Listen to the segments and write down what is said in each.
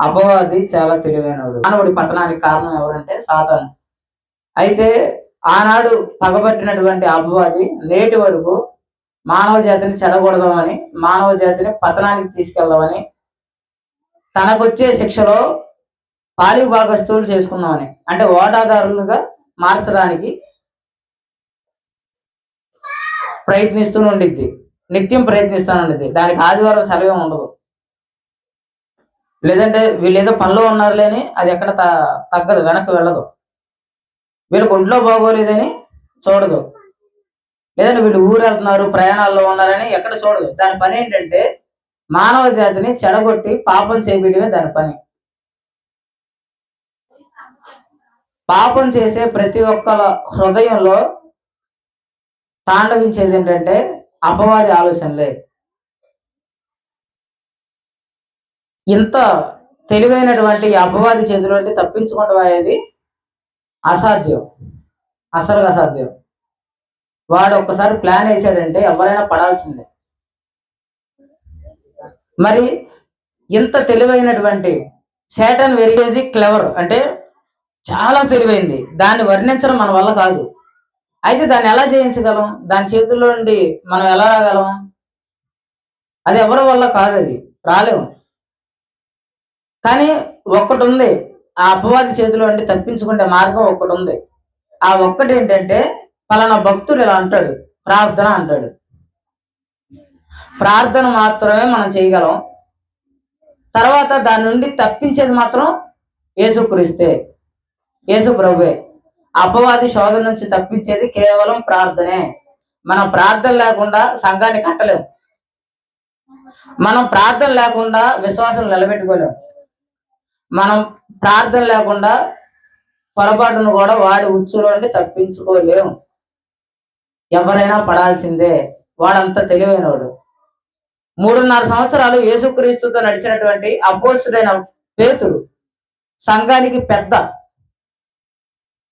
అపవాది చాలా తెలివైనవాడు. మానవుడి పతనానికి కారణం ఎవరంటే సాతాను. అయితే ఆనాడు పగబట్టినటువంటి అపవాది నేటి వరకు మానవ జాతిని చెడగొడదామని మానవ జాతిని పతనానికి తీసుకెళ్దామని తనకొచ్చే శిక్షలో పాలి భాగస్తులు చేసుకుందామని అంటే ఓటాదారులుగా మార్చడానికి ప్రయత్నిస్తూ ఉండిద్ది. నిత్యం ప్రయత్నిస్తూనే ఉండిద్ది. దానికి ఆదివారం సెలవే ఉండదు. లేదంటే వీళ్ళు ఏదో పనిలో ఉన్నారులే అని అది ఎక్కడ త- తగ్గదు వెనక్కి వెళ్ళదు. వీళ్ళకి ఒంట్లో బాగోలేదని చూడదు. లేదంటే వీళ్ళు ఊరు వెళ్తున్నారు ప్రయాణాల్లో ఉన్నారని ఎక్కడ చూడదు. దాని పని ఏంటంటే మానవ జాతిని చెడగొట్టి పాపం చేపించడమే దాని పని. పాపం చేసే ప్రతి ఒక్కల హృదయంలో తాండవించేది ఏంటంటే అపవాది ఆలోచనలే. ఇంత తెలివైనటువంటి అపవాది చేతిలో నుండి తప్పించుకోవడం అనేది అసాధ్యం. అసలు అసాధ్యం. వాడు ఒక్కసారి ప్లాన్ వేసాడంటే ఎవరైనా పడాల్సిందే. మరి ఇంత తెలివైనటువంటి శాటన్ వెరీ క్లెవర్ అంటే చాలా తెలివైంది. దాన్ని వర్ణించడం మన వల్ల కాదు. అయితే దాన్ని ఎలా జయించగలం? దాని చేతుల్లో నుండి మనం ఎలా రాగలం? అది ఎవరి వల్ల కాదు అది. రాలేము. కానీ ఒక్కటి ఉంది ఆ అపవాది చేతిలో నుండి తప్పించుకునే మార్గం ఒక్కటి ఉంది ఆ ఒక్కటి ఏంటంటే పలానా భక్తుడు ఇలా అంటాడు ప్రార్థన అంటాడు. ప్రార్థన మాత్రమే మనం చేయగలం. తర్వాత దాని నుండి తప్పించేది మాత్రం యేసుక్రీస్తే యేసు ప్రభువే అపవాది శోధన నుంచి తప్పించేది కేవలం ప్రార్థనే. మనం ప్రార్థన లేకుండా సంఘాన్ని కట్టలేము మనం ప్రార్థన లేకుండా విశ్వాసం నిలబెట్టుకోలేము మనం ప్రార్థన లేకుండా పొరపాటును కూడా వాడి ఉచ్చులో నుండి ఎవరైనా పడాల్సిందే. వాడంత తెలివైనవాడు మూడున్నర సంవత్సరాలు యేసుక్రీస్తుతో నడిచినటువంటి అపోస్తుడైన పేతుడు సంఘానికి పెద్ద.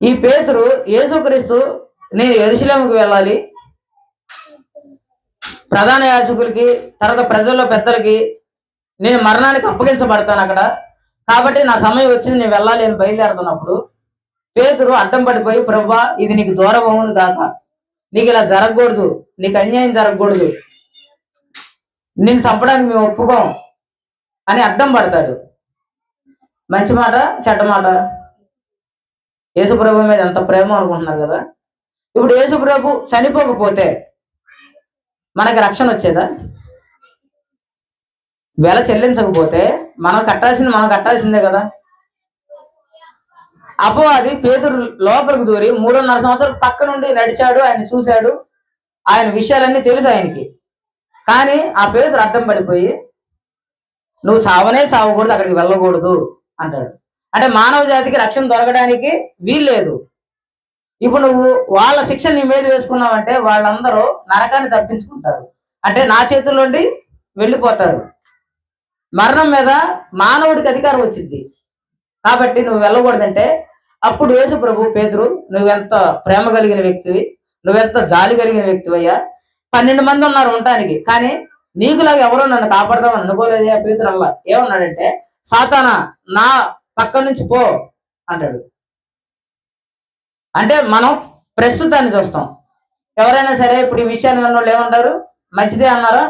ఈ పేతురు యేసుక్రీస్తు నేను ఎరుశలేముకి వెళ్ళాలి. ప్రధాన యాజకులకి తర్వాత ప్రజల్లో పెద్దలకి నేను మరణానికి అప్పగించబడతాను అక్కడ. కాబట్టి నా సమయం వచ్చింది నేను వెళ్ళాలి అని బయలుదేరుతున్నప్పుడు పేతురు అడ్డం పడిపోయి ప్రభా ఇది నీకు దూరం అవును కాక నీకు ఇలా జరగకూడదు. నీకు అన్యాయం జరగకూడదు. నిన్ను చంపడానికి మేము ఒప్పుకోం అని అడ్డం పడతాడు. మంచి మాట చెడ్డ మాట. యేసుప్రభు మీద ఎంత ప్రేమ అనుకుంటున్నారు కదా. ఇప్పుడు యేసుప్రభు చనిపోకపోతే మనకి రక్షణ వచ్చేదా? వెల చెల్లించకపోతే మనం కట్టాల్సింది మనం కట్టాల్సిందే కదా. అపవాది పేదరు లోపలికి దూరి మూడున్నర సంవత్సరాలు పక్క నుండి నడిచాడు ఆయన చూశాడు ఆయన విషయాలన్నీ తెలుసు ఆయనకి. కానీ ఆ పేదరు అడ్డం పడిపోయి నువ్వు చావనే చావకూడదు అక్కడికి వెళ్ళకూడదు అంటాడు. అంటే మానవ జాతికి రక్షణ దొరకడానికి వీల్లేదు. ఇప్పుడు నువ్వు వాళ్ళ శిక్ష నీ మీద వేసుకున్నావంటే వాళ్ళందరూ నరకాన్ని తప్పించుకుంటారు. అంటే నా చేతుల్లోండి వెళ్ళిపోతారు. మరణం మీద మానవుడికి అధికారం వచ్చింది. కాబట్టి నువ్వు వెళ్ళకూడదంటే అప్పుడు యేసు ప్రభు పేదరు నువ్వెంత ప్రేమ కలిగిన వ్యక్తివి నువ్వెంత జాలి కలిగిన వ్యక్తివయ్యా. పన్నెండు మంది ఉన్నారు ఉండటానికి కానీ నీకులాగా ఎవరో నన్ను కాపాడదామని అనుకోలేదే పేదరు అల్లా ఏమన్నాడంటే సాతానా నా పక్క నుంచి పో అంటాడు అంటే మనం ప్రస్తుతాన్ని చూస్తాం. ఎవరైనా సరే ఇప్పుడు ఈ విషయాన్ని విన్న వాళ్ళు ఏమంటారు? మంచిదే అన్నారా?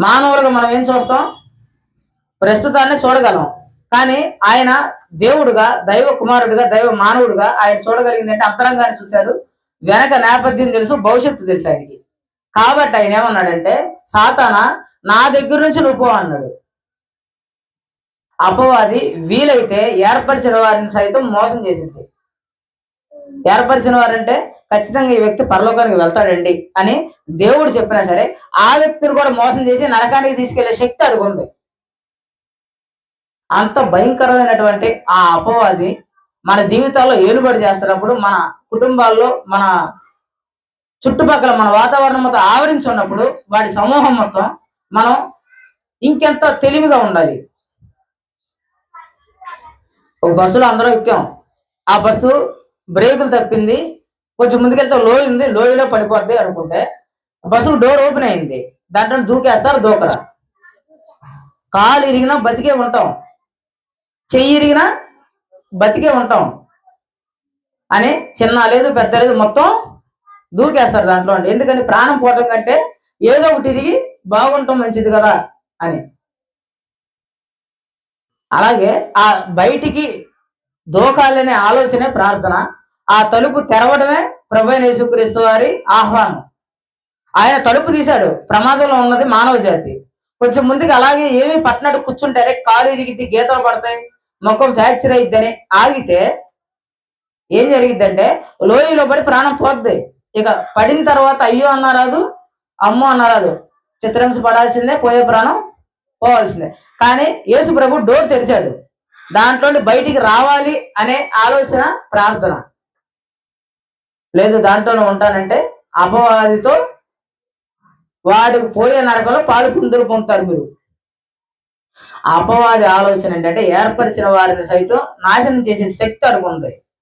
మానవులుగా మనం ఏం చూస్తాం? ప్రస్తుతాన్ని చూడగలం. కానీ ఆయన దేవుడుగా దైవ కుమారుడిగా దైవ మానవుడిగా ఆయన చూడగలిగింది అంటే అంతరంగాన్ని చూశాడు. వెనక నేపథ్యం తెలుసు భవిష్యత్తు తెలుసు ఆయనకి. కాబట్టి ఆయన ఏమన్నాడంటే సాతాన నా దగ్గర నుంచి నువ్వు అన్నాడు. అపవాది వీలైతే ఏర్పరిచిన వారిని సైతం మోసం చేసింది. ఏర్పరిచిన వారంటే ఖచ్చితంగా ఈ వ్యక్తి పరలోకానికి వెళ్తాడండి అని దేవుడు చెప్పినా సరే ఆ వ్యక్తిని కూడా మోసం చేసి నరకానికి తీసుకెళ్ళే శక్తి అడుగుంది అంత భయంకరమైనటువంటి ఆ అపవాది మన జీవితాల్లో ఏలుబడి చేస్తున్నప్పుడు మన కుటుంబాల్లో మన చుట్టుపక్కల మన వాతావరణం మొత్తం ఆవరించి ఉన్నప్పుడు వాడి సమూహం మొత్తం మనం ఇంకెంత తెలివిగా ఉండాలి. ఒక బస్సులో అందరం ఎక్కాం. ఆ బస్సు బ్రేకులు తప్పింది. కొంచెం ముందుకెళ్తే లోయ ఉంది లోయలో పడిపోద్ది అనుకుంటే బస్సు డోర్ ఓపెన్ అయింది. దాంట్లో దూకేస్తారు దూకరా. కాలు ఇరిగినా బతికే ఉంటాం. చెయ్యి ఇరిగినా బతికే ఉంటాం. అని చిన్న లేదు పెద్ద లేదు మొత్తం దూకేస్తారు దాంట్లో అండి. ఎందుకని? ప్రాణం పోవటం కంటే ఏదో ఒకటి ఇరిగి బాగుంటాం మంచిది కదా అని. అలాగే ఆ బయటికి దూకాలనే ఆలోచనే ప్రార్థన. ఆ తలుపు తెరవడమే ప్రభు యేసుక్రీస్తు వారి ఆహ్వానం. ఆయన తలుపు తీశాడు. ప్రమాదంలో ఉన్నది మానవ జాతి. కొంచెం ముందుకు అలాగే ఏమీ పట్టినట్టు కూర్చుంటారే కాలు ఇరిగిద్ది గీతలు పడతాయి ముఖం ఫ్రాక్చర్ అయిద్దని ఆగితే ఏం జరిగిద్దంటే లోయలో పడి ప్రాణం పోద్ది. ఇక పడిన తర్వాత అయ్యో అన్నారాదు అమ్మో అన్నారాదు. చిత్రంశ పడాల్సిందే పోయే ప్రాణం పోవాల్సిందే. కానీ యేసు ప్రభు డోర్ తెరిచాడు. దాంట్లో బయటికి రావాలి అనే ఆలోచన ప్రార్థన. లేదు దాంట్లోనే ఉంటానంటే అపవాదితో వాడు పోయే నరకంలో పాలు పుందులు పొందుతారు మీరు. అపవాది ఆలోచన ఏంటంటే ఏర్పరిచిన వారిని సైతం నాశనం చేసే శక్తి అడుగుంది